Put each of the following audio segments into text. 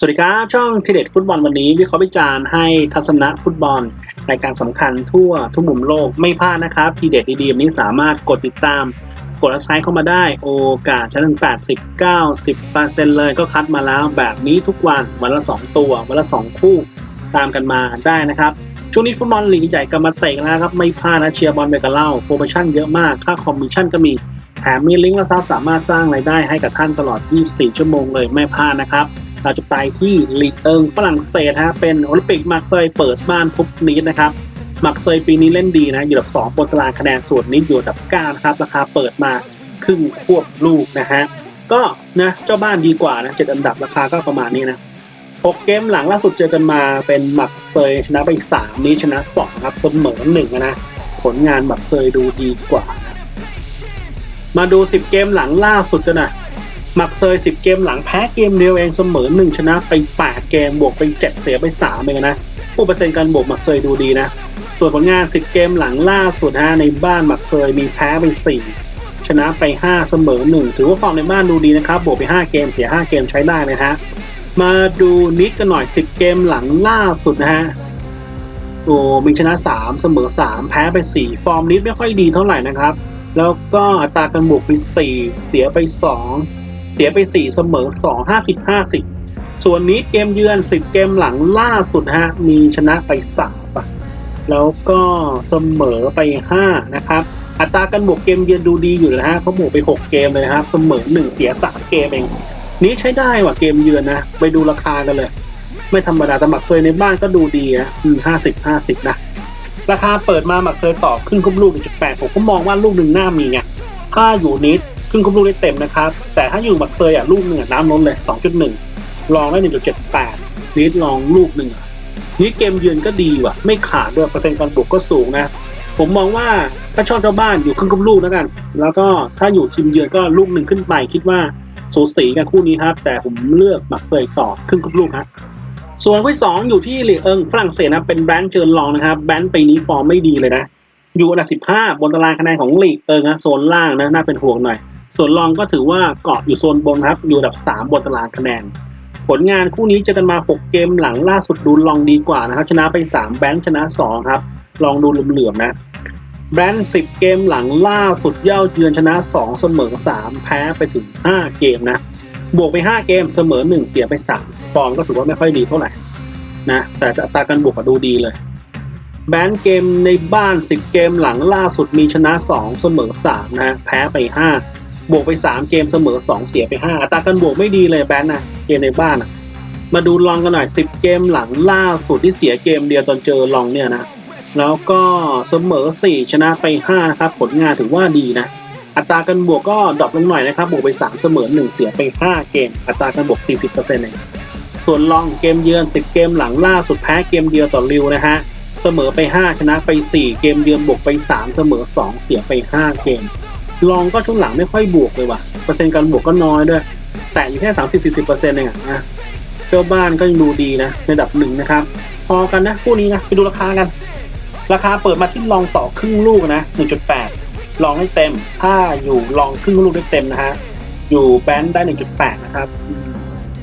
สวัสดีครับ ช่องทีเด็ดฟุตบอลวันนี้วิเคราะห์วิจารณ์ให้ทัศนะฟุตบอลรายการสำคัญทั่วทุกมุมโลกไม่พลาดนะครับ ทีเด็ดดีๆนี้สามารถกดติดตาม กดไลค์เข้ามาได้ โอกาสชั้นถึง80 90%เซ็นต์เลยก็คัดมาแล้วแบบนี้ทุกวันวันละ 2 ตัว วันละ 2 คู่ตามกันมาได้นะครับ ช่วงนี้ฟุตบอลลีกใหญ่กำมาเตะแล้วครับไม่พลาดนะเชียร์บอลไปกับเล่าโปรโมชั่นเยอะมากค่าคอมมิชชั่นก็มีแถมมีลิงก์และซับสามารถสร้างรายได้ให้กับท่านตลอด 24 ชั่วโมงเลยไม่พลาดนะครับ เราจะไปที่ลีเอิงฝรั่งเศสฮะเป็นโอลิมปิกมาร์เซยเปิดบ้านพบนีดนะครับมาร์เซยปีนี้เล่นดีนะ อยู่อันดับ2บนตารางคะแนนส่วนนิดอยู่อันดับ9นะครับราคาเปิดมาครึ่งควบลูกนะฮะก็นะเจ้าบ้านดีกว่านะเจ็ดอันดับราคาก็ประมาณนี้นะหกเกมหลังล่าสุดเจอกันมาเป็นหมักเซยชนะไปสามนี้ชนะสองครับเสมอหนึ่งนะผลงานหมักเซยดูดีกว่า มาดูสิบเกมหลังล่าสุดกันนะ มักเซย10 เกมหลังแพ้เกมเดียวเองเสมอ1ชนะไป 8 เกมบวกไป 7 เสียไป3เองนะผู้เปอร์เซ็นต์การบวกหมักเซยดูดีนะ ส่วนผลงาน 10 เกมหลังล่าสุดฮะในบ้านหมักเซยมีแพ้ไป 4 ชนะไป 5 เสมอ 1 ถือว่าฟอร์มในบ้านดูดีนะครับบวกไป 5 เกมเสีย 5 เกมใช้ได้นะฮะมาดูนิดกันหน่อย 10 เกมหลังล่าสุดนะฮะโอ้มีชนะ 3 เสมอ 3 แพ้ไป 4 ฟอร์มนิดไม่ค่อยดีเท่าไหร่นะครับ แล้วก็อัตราการบวกไป 4 เสียไป 2 สียไป 4 เสมอ 2 50 50 ส่วนนี้เกมเยือน 10 เกมหลังล่าสุดฮะมีชนะไป3ปะแล้วก็เสมอไป 5 นะครับ อัตราการบวกเกมเยือนดูดีอยู่นะฮะเขาบวกไป 6 เกมเลยนะครับ เสมอ 1 เสีย 3 เกมเอง นี้ใช้ได้ว่ะเกมเยือนนะ ไปดูราคากันเลย ไม่ธรรมดาแต่หมักเซยในบ้านก็ดูดีนะห้าสิบห้าสิบนะราคาเปิดมาหมักเซยต่อครึ่งคุบลูก1.8ผมก็มองว่าลูกหนึ่งหน้ามีไงถ้าอยู่นิด ครึ่งคุบลูกได้เต็มนะครับ แต่ถ้าอยู่หมักเซยอะลูกหนึ่งอะน้ำล้นเลย 2.1 ลองได้ 1.78นิดลองลูกหนึ่งนี่เกมเยือนก็ดีว่ะ ไม่ขาดด้วยเปอร์เซ็นต์การบวกก็สูงนะ ผมมองว่าถ้าชอบเจ้าบ้านอยู่ครึ่งคุบลูกแล้วกัน แล้วก็ถ้าอยู่ทีมเยือนก็ลูกหนึ่งขึ้นไป คิดว่าสูสีกันคู่นี้ครับ แต่ผมเลือกหมักเซยต่อครึ่งคุบลูกฮะส่วนคู่สองอยู่ที่ลีเอิงฝรั่งเศสนะเป็นแบรนด์เจิร์นลองนะครับแบรนด์ปีนี้ฟอร์มไม่ดีเลยนะ อยู่อันดับ15บนตารางคะแนนของลีกเอิงนะโซนล่างนะน่าเป็นห่วงหน่อย ส่วนลองก็ถือว่าเกาะอยู่โซนบนครับ อยู่อันดับ 3 บนตารางคะแนน ผลงานคู่นี้เจอกันมา 6 เกมหลังล่าสุดดูลองดีกว่านะครับ ชนะไป 3 แบงค์ชนะ 2 ครับ ลองดูเหลื่อมๆนะแบรนด์10 เกมหลังล่าสุดเย่าเยือนชนะ 2 เสมอ 3 แพ้ไปถึง 5 เกมนะ บวกไป 5 เกมเสมอ 1 เสียไป 3 ฟอร์มก็ถือว่าไม่ค่อยดีเท่าไหร่นะแต่อัตราการบวกก็ดูดีเลยแบนเกมในบ้าน 10 เกมหลังล่าสุดมีชนะ 2 เสมอ 3 นะแพ้ไป 5 บวกไป 3 เกมเสมอ 2 เสียไป 5 อัตราการบวกไม่ดีเลยแบนนะเกมในบ้านอะมาดูลองกันหน่อย 10 เกมหลังล่าสุดที่เสียเกมเดียวตอนเจอลองเนี่ยนะ แล้วก็เสมอ 4 ชนะไป5นะครับ ผลงานถือว่าดีนะ อัตราการบวกก็ดรอปลงหน่อยนะครับ บวกไป 3 เสมอ 1 เสียไป 5 เกม อัตราการบวก 40%เองส่วนลองเกมเยือน 10 เกมหลังล่าสุดแพ้เกมเดียวต่อริวนะฮะ เสมอไป 5 ชนะไป 4 เกมเยือนบวกไป 3 เสมอ 2 เสียไป 5 เกม ลองก็ช่วงหลังไม่ค่อยบวกเลยว่ะ เปอร์เซ็นต์การบวกก็น้อยด้วย แต่อยู่แค่30-40%เองอะนะเจ้าบ้านก็ยังดูดีนะในดับหนึ่งนะครับ พอกันนะคู่นี้นะไปดูราคากัน ราคาเปิดมาที่ลองต่อครึ่งลูกนะ1.8ลองให้เต็ม ถ้าอยู่ลองครึ่งลูกได้เต็มนะฮะอยู่แบนด์ได้1.8นะครับ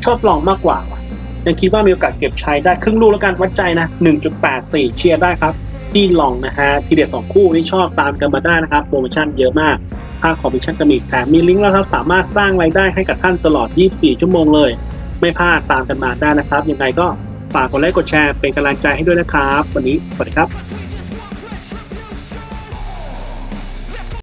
ชอบลองมากกว่าว่ะยังคิดว่ามีโอกาสเก็บใช้ได้ครึ่งลูกแล้วกันวัดใจนะ1.84เชียร์ได้ครับ ที่ลองนะฮะทีเด็ดสองคู่นี่ชอบตามกันมาได้นะครับโปรโมชั่นเยอะมากค่าคอมมิชชั่นก็มีแถมมีลิงก์แล้วครับ สามารถสร้างรายได้ให้กับท่านตลอด 24 ชั่วโมงเลย ไม่พลาดตามกันมาได้นะครับ ยังไงก็ฝากกดไลค์กดแชร์เป็นกำลังใจให้ด้วยนะครับ วันนี้สวัสดีครับ